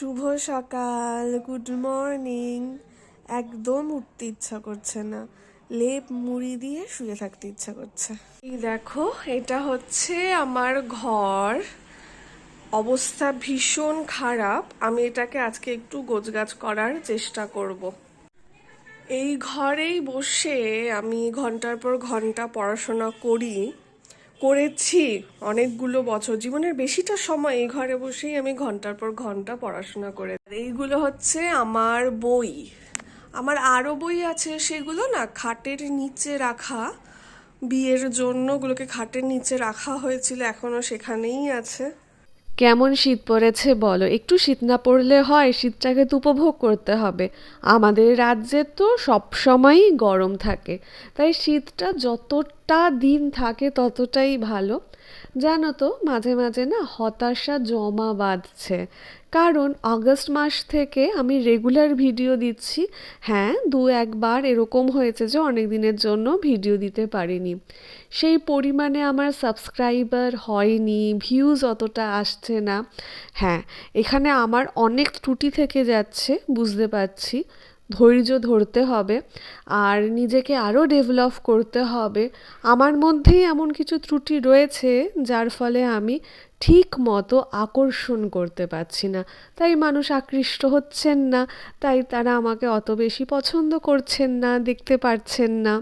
শুভ সকাল good morning একদম উঠতে ইচ্ছা করছে না। লেপ মুড়ি দিয়ে শুয়ে থাকতে ইচ্ছা করছে। এই দেখো, এটা হচ্ছে আমার ঘর। অবস্থা ভীষণ খারাপ। আমি এটাকে আজকে একটু গোছগাছ করার চেষ্টা করব। এই ঘরেই বসে আমি ঘণ্টার পর ঘণ্টা পড়াশোনা করি। করেছি অনেকগুলো বছর। জীবনের বেশিটা সময় এই ঘরে বসেই আমি ঘণ্টার পর ঘণ্টা পড়াশোনা করে। এইগুলো হচ্ছে আমার বই। আমার আরও বই আছে সেগুলো না খাটের নিচে রাখা। বিয়ের জন্য ওগুলোকে খাটের নিচে রাখা হয়েছিল এখনও সেখানেই আছে। কেমন শীত পড়েছে বলো? একটু শীত না পড়লে হয়, শীতটাকে তো উপভোগ করতে হবে। আমাদের রাজ্যে তো সবসময়ই গরম থাকে। তাই শীতটা যতটা দিন থাকে ততটাই ভালো। জানো তো, মাঝে মাঝে না হতাশা জমা বাঁধছে। কারণ আগস্ট মাস থেকে আমি রেগুলার ভিডিও দিচ্ছি। হ্যাঁ দু একবার এরকম হয়েছে যে অনেক দিনের জন্য ভিডিও দিতে পারিনি। সেই পরিমাণে আমার সাবস্ক্রাইবার হয়নি ভিউজ অতটা আসছে না। হ্যাঁ এখানে আমার অনেক ত্রুটি থেকে যাচ্ছে, বুঝতে পারছি। ধৈর্য ধরতে হবে আর নিজেকে আরও ডেভেলপ করতে হবে। আমার মধ্যেই এমন কিছু ত্রুটি রয়েছে যার ফলে আমি ঠিক মতো আকর্ষণ করতে পারছি না। তাই মানুষ আকৃষ্ট হচ্ছেন না, তাই তারা আমাকে অত বেশি পছন্দ করছেন না, দেখতে পারছেন না।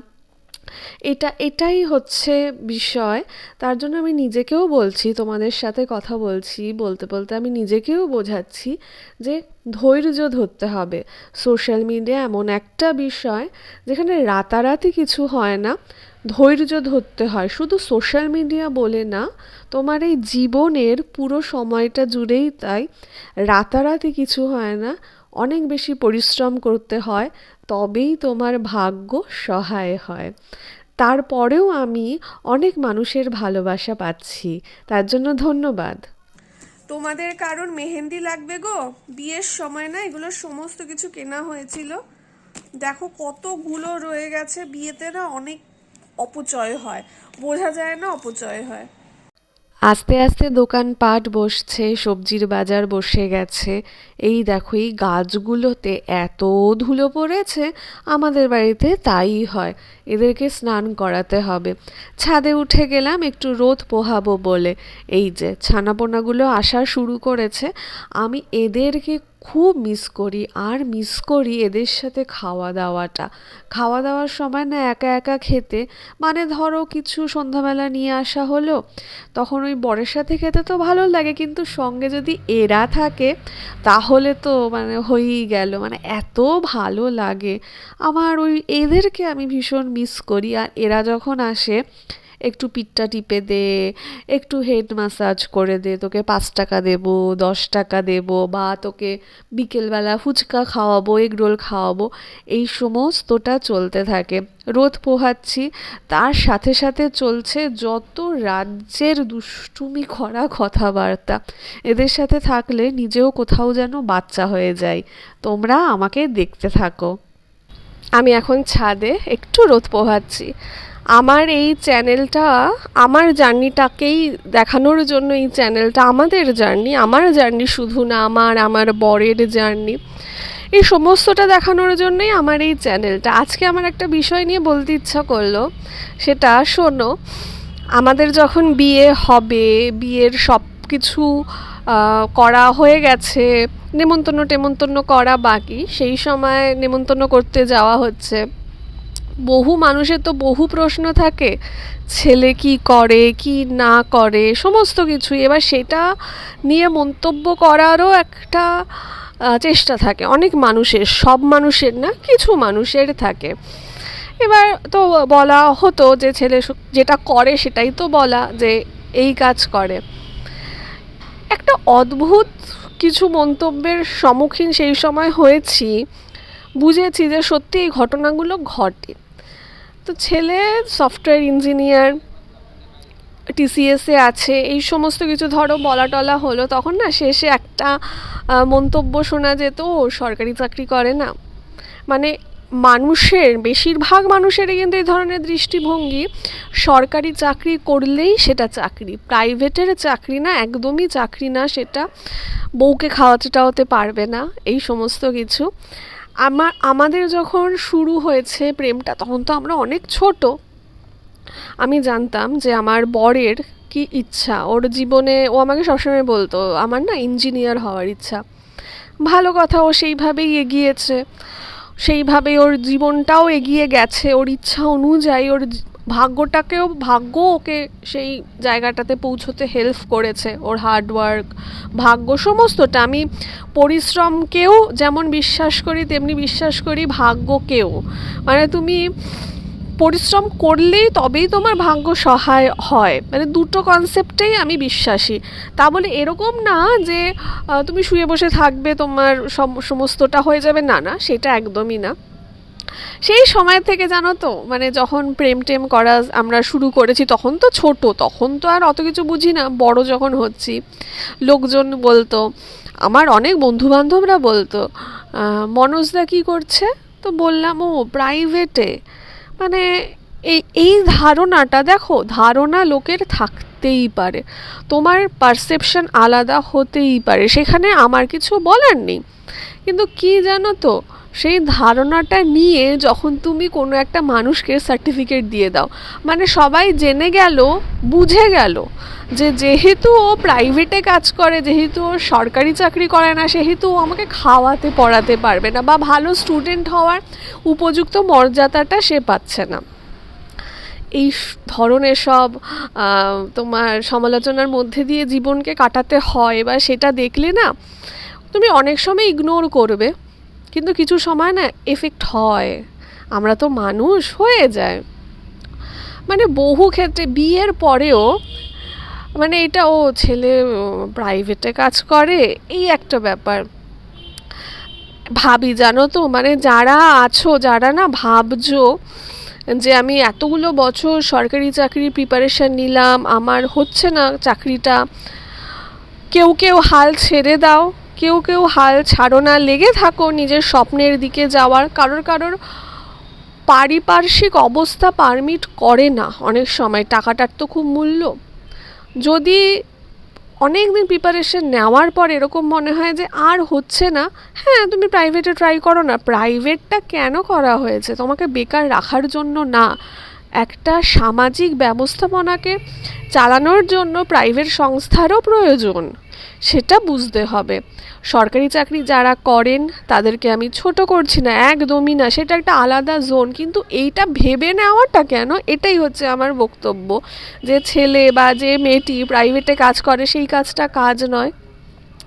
এটা, এটাই হচ্ছে বিষয়। তার জন্য আমি নিজেকেও বলছি, তোমাদের সাথে কথা বলছি, বলতে বলতে আমি নিজেকেও বোঝাচ্ছি যে ধৈর্য ধরতে হবে। সোশ্যাল মিডিয়া এমন একটা বিষয় যেখানে রাতারাতি কিছু হয় না, ধৈর্য ধরতে হয়। শুধু সোশ্যাল মিডিয়া বলে না, তোমার এই জীবনের পুরো সময়টা জুড়েই তাই রাতারাতি কিছু হয় না, অনেক বেশি পরিশ্রম করতে হয় তবেই তোমার ভাগ্য সহায় হয়। তারপরেও আমি অনেক মানুষের ভালোবাসা পাচ্ছি। তার জন্য ধন্যবাদ। তোমাদের কারোর মেহেন্দি লাগবে গো? বিয়ের সময় না এগুলো সমস্ত কিছু কেনা হয়েছিল। দেখো কতগুলো রয়ে গেছে। বিয়েতে না অনেক অপচয় হয়। বোঝা যায় না অপচয় হয়। আস্তে আস্তে দোকানপাট বসছে, সবজির বাজার বসে গেছে। এই দেখো, এই গাছগুলোতে এত ধুলো পড়েছে, আমাদের বাড়িতে তাই হয়। এদেরকে স্নান করাতে হবে। ছাদে উঠে গেলাম, একটু রোদ পোহাবো বলে। এই যে, ছানাপোনাগুলো আসা শুরু করেছে। আমি এদেরকে খুব মিস করি আর মিস করি এদের সাথে খাওয়া দাওয়াটা। খাওয়া দাওয়ার সময় না একা একা খেতে মানে ধরো কিছু সন্ধ্যাবেলা নিয়ে আসা হলো, তখন ওই বরের সাথে খেতে তো ভালো লাগে, কিন্তু সঙ্গে যদি এরা থাকে, তাহলে তো মানে হয়েই গেল মানে এত ভালো লাগে। আমার ওই এদেরকে আমি ভীষণ মিস করি, আর এরা যখন আসে একটু পিঠটা টিপে দে, একটু হেড ম্যাসাজ করে দে, তোকে পাঁচ টাকা দেবো, দশ টাকা দেবো, বা তোকে বিকেলবেলা ফুচকা খাওয়াবো এগ রোল খাওয়াবো, এই সমস্তটা চলতে থাকে। রোদ পোহাচ্ছি, তার সাথে সাথে চলছে যত রাজ্যের দুষ্টুমি করা কথাবার্তা। এদের সাথে থাকলে নিজেও কোথাও যেন বাচ্চা হয়ে যায় তোমরা আমাকে দেখতে থাকো। আমি এখন ছাদে একটু রোদ পোহাচ্ছি। আমার এই চ্যানেলটা, আমার জার্নিটাকেই দেখানোর জন্য এই চ্যানেলটা আমাদের জার্নি, আমার জার্নি শুধু না, আমার আমার বরের জার্নি। এই সমস্তটা দেখানোর জন্যই আমার এই চ্যানেলটা। আজকে আমার একটা বিষয় নিয়ে বলতে ইচ্ছা করল, সেটা শোনো, আমাদের যখন বিয়ে হবে, বিয়ের সব কিছু করা হয়ে গেছে, নেমন্তন্ন টেমন্তন্ন করা বাকি, সেই সময় নেমন্তন্ন করতে যাওয়া হচ্ছে। বহু মানুষের তো বহু প্রশ্ন থাকে, ছেলে কি করে, কি না করে, সমস্ত কিছুই। এবার সেটা নিয়ে মন্তব্য করারও একটা চেষ্টা থাকে। অনেক মানুষের, সব মানুষের না, কিছু মানুষের থাকে। এবার তো বলা হতো যে ছেলে যেটা করে সেটাই তো বলা যে এই কাজ করে। একটা অদ্ভুত কিছু মন্তব্যের সম্মুখীন সেই সময় হয়েছি, বুঝেছি যে সত্যি এই ঘটনাগুলো ঘটে। তো ছেলে সফটওয়্যার ইঞ্জিনিয়ার টিসিএসে আছে, এই সমস্ত কিছু ধরো বলা টলা হলো, তখন না শেষে একটা মন্তব্য শোনা যেত, ও, সরকারি চাকরি করে না। মানে মানুষের, বেশিরভাগ মানুষেরই কিন্তু এই ধরনের দৃষ্টিভঙ্গি, সরকারি চাকরি করলেই সেটা চাকরি, প্রাইভেটের চাকরি না, একদমই চাকরি না, সেটা বউকে খাওয়াতে টাওয়াতে পারবে না, এই সমস্ত কিছু। আমার, আমাদের যখন শুরু হয়েছে প্রেমটা, তখন তো আমরা অনেক ছোট। আমি জানতাম যে আমার বরের কি ইচ্ছা। ওর জীবনে, ও আমাকে সবসময় বলতো, আমার না ইঞ্জিনিয়ার হওয়ার ইচ্ছা। ভালো কথা, ও সেইভাবেই এগিয়েছে। সেইভাবে ওর জীবনটাও এগিয়ে গেছে। ওর ইচ্ছা অনুযায়ী ওর ভাগ্যটাকেও, ভাগ্য ওকে সেই জায়গাটাতে পৌঁছতে হেল্প করেছে, ওর হার্ডওয়ার্ক ভাগ্য সমস্তটা। আমি পরিশ্রমকেও যেমন বিশ্বাস করি, তেমনি বিশ্বাস করি ভাগ্যকেও। মানে তুমি পরিশ্রম করলেই তবেই তোমার ভাগ্য সহায় হয়। মানে দুটো কনসেপ্টেই আমি বিশ্বাসী। তা বলে এরকম না যে তুমি শুয়ে বসে থাকবে, তোমার সম- সমস্তটা হয়ে যাবে। না না, সেটা একদমই না। সেই সময় থেকে জানো তো মানে যখন প্রেম টেম করা আমরা শুরু করেছি তখন তো ছোট, তখন তো আর অত কিছু বুঝি না। বড় যখন হচ্ছি, লোকজন বলতো, আমার অনেক বন্ধু বান্ধবরা বলতো মনোজদা কি করছে? তো বললাম, ও প্রাইভেটে মানে এই এই ধারণাটা দেখো, ধারণা লোকের থাকতেই পারে। তোমার পারসেপশন আলাদা হতেই পারে। সেখানে আমার কিছু বলার নেই। কিন্তু কি জানো তো সেই ধারণাটা নিয়ে যখন তুমি কোনো একটা মানুষকে সার্টিফিকেট দিয়ে দাও মানে সবাই জেনে গেল, বুঝে গেল যে যেহেতু ও প্রাইভেটে কাজ করে, যেহেতু ও সরকারি চাকরি করে না, সেহেতু ও আমাকে খাওয়াতে, পড়াতে পারবে না বা ভালো স্টুডেন্ট হওয়ার উপযুক্ত মর্যাদাটা সে পাচ্ছে না। এই ধরনের সব তোমার সমালোচনার মধ্যে দিয়ে জীবনকে কাটাতে হয় বা সেটা দেখলে না, তুমি অনেক সময় ইগনোর করবে। কিন্তু কিছু সময় না এফেক্ট হয়। আমরা তো মানুষ হয়ে যায় মানে বহু ক্ষেত্রে বিয়ের পরেও মানে এটা ও ছেলে প্রাইভেটে কাজ করে, এই একটা ব্যাপার। ভাবি জানো তো মানে যারা আছো, যারা না ভাবছ যে আমি এতগুলো বছর সরকারি চাকরির প্রিপারেশান নিলাম, আমার হচ্ছে না চাকরিটা, কেউ কেউ হাল ছেড়ে দাও। কেউ কেউ হাল ছাড়ো না, লেগে থাকো নিজের স্বপ্নের দিকে যাওয়ার। কারোর কারোর পারিপার্শ্বিক অবস্থা পারমিট করে না অনেক সময়, টাকাটার তো খুব মূল্য। যদি অনেক দিন প্রিপারেশন নেওয়ার পর এরকম মনে হয় যে আর হচ্ছে না হ্যাঁ তুমি প্রাইভেটে ট্রাই করো না। প্রাইভেটটা কেন করা হয়েছে? তোমাকে বেকার রাখার জন্য না। একটা সামাজিক ব্যবস্থাপনাকে চালানোর জন্য প্রাইভেট সংস্থারও প্রয়োজন, সেটা বুঝতে হবে। সরকারি চাকরি যারা করেন, তাদেরকে আমি ছোট করছি না, একদমই না, সেটা একটা আলাদা জোন কিন্তু এইটা ভেবে নেওয়াটা কেন? এটাই হচ্ছে আমার বক্তব্য। যে ছেলে বা যে মেয়েটি প্রাইভেটে কাজ করে, সেই কাজটা কাজ নয়।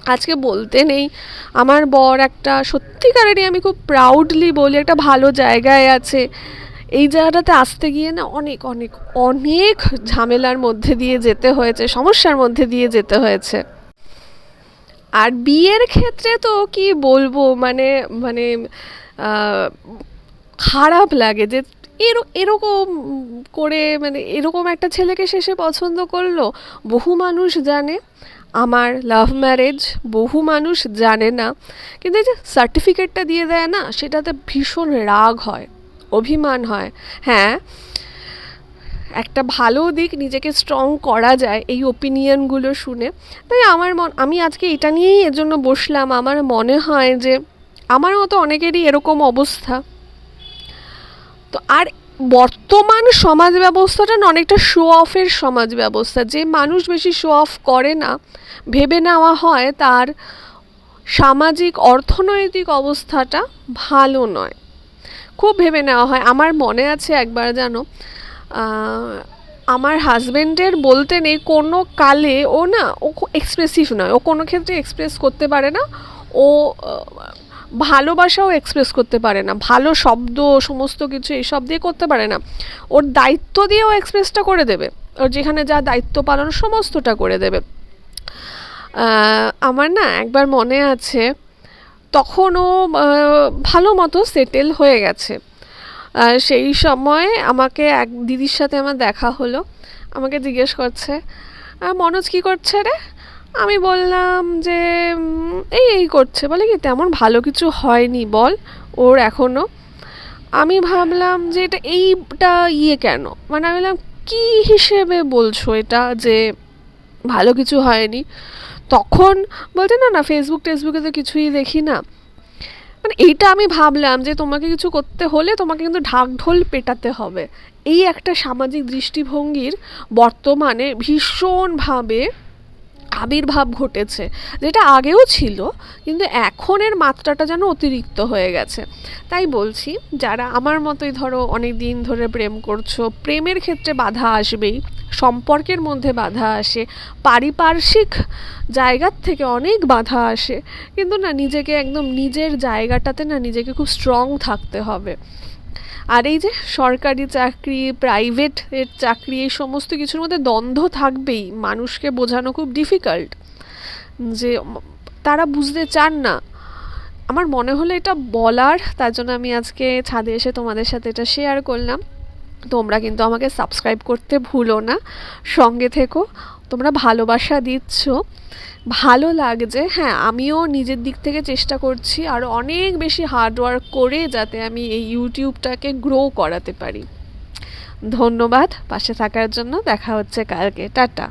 আজকে বলতে নেই, আমার বর একটা সত্যিকারেরই আমি খুব প্রাউডলি বলি, একটা ভালো জায়গায় আছে। এই জায়গাটাতে আসতে গিয়ে না অনেক অনেক অনেক ঝামেলার মধ্যে দিয়ে যেতে হয়েছে, সমস্যার মধ্যে দিয়ে যেতে হয়েছে। আর বিয়ের ক্ষেত্রে তো কি বলব মানে মানে খারাপ লাগে যে এর- এরকম করে মানে এরকম একটা ছেলেকে শেষে পছন্দ করল, বহু মানুষ জানে। আমার লাভ ম্যারেজ বহু মানুষ জানে না। কিন্তু এই যে সার্টিফিকেটটা দিয়ে দেয় না, সেটাতে ভীষণ রাগ হয়। অভিমান হয়। হ্যাঁ একটা ভালো দিক নিজেকে স্ট্রং করা যায় এই ওপিনিয়নগুলো শুনে। তাই আমার মন, আমি আজকে এটা নিয়েই এর জন্য বসলাম। আমার মনে হয় যে, আমার মতো অনেকেরই এরকম অবস্থা। তো আর বর্তমান সমাজ ব্যবস্থাটা অনেকটা শো অফের সমাজ ব্যবস্থা। যে মানুষ বেশি শো অফ করে না, ভেবে নেওয়া হয় তার সামাজিক, অর্থনৈতিক অবস্থাটা ভালো নয়। খুব ভেবে নেওয়া হয়। আমার মনে আছে একবার জানো আমার হাজবেন্ডের বলতে নেই, কোনো কালে ও না, ও এক্সপ্রেসিভ নয়। ও কোনো ক্ষেত্রে এক্সপ্রেস করতে পারে না। ও ভালোবাসাও এক্সপ্রেস করতে পারে না। ভালো শব্দ, সমস্ত কিছু এইসব দিয়ে করতে পারে না। ওর দায়িত্ব দিয়েও এক্সপ্রেসটা করে দেবে। ওর যেখানে যা দায়িত্ব পালন, সমস্তটা করে দেবে। আমার না একবার মনে আছে তখন ও ভালো মতো সেটেল হয়ে গেছে। সেই সময় আমাকে এক দিদির সাথে আমার দেখা হলো। আমাকে জিজ্ঞেস করছে মনোজ কি করছে রে? আমি বললাম যে এই এই করছে। বলে কি, তেমন ভালো কিছু হয়নি, বল, ওর এখনও আমি ভাবলাম যে, এটা এইটা ইয়ে কেন? মানে আমি বললাম, কী হিসেবে বলছো এটা যে ভালো কিছু হয়নি? তখন বলছে না না ফেসবুক টেসবুকে তো কিছুই দেখি না। মানে এইটা আমি ভাবলাম যে তোমাকে কিছু করতে হলে তোমাকে কিন্তু ঢাকঢোল পেটাতে হবে। এই একটা সামাজিক দৃষ্টিভঙ্গির বর্তমানে ভীষণভাবে আবির্ভাব ঘটেছে, যেটা আগেও ছিল, কিন্তু এখনের মাত্রাটা যেন অতিরিক্ত হয়ে গেছে। তাই বলছি, যারা আমার মতোই ধরো অনেক দিন ধরে প্রেম করছ, প্রেমের ক্ষেত্রে বাধা আসবেই। সম্পর্কের মধ্যে বাধা আসে। পারিপার্শ্বিক জায়গার থেকে অনেক বাধা আসে। কিন্তু না, নিজেকে একদম নিজের জায়গাটাতে না নিজেকে খুব স্ট্রং থাকতে হবে। আর এই যে সরকারি চাকরি প্রাইভেট এর চাকরি, এই সমস্ত কিছুর মধ্যে দ্বন্দ্ব থাকবেই। মানুষকে বোঝানো খুব ডিফিকাল্ট যে, তারা বুঝতে চান না। আমার মনে হলো এটা বলার, তার জন্য আমি আজকে ছাদে এসে তোমাদের সাথে এটা শেয়ার করলাম। তোমরা কিন্তু আমাকে সাবস্ক্রাইব করতে ভুলো না। সঙ্গে থেকো, তোমরা ভালোবাসা দিচ্ছ। ভালো লাগছে হ্যাঁ আমিও নিজের দিক থেকে চেষ্টা করছি আর অনেক বেশি হার্ডওয়ার্ক করে যাতে আমি এই ইউটিউবটাকে গ্রো করাতে পারি। ধন্যবাদ, পাশে থাকার জন্য, দেখা হচ্ছে কালকে। টাটা।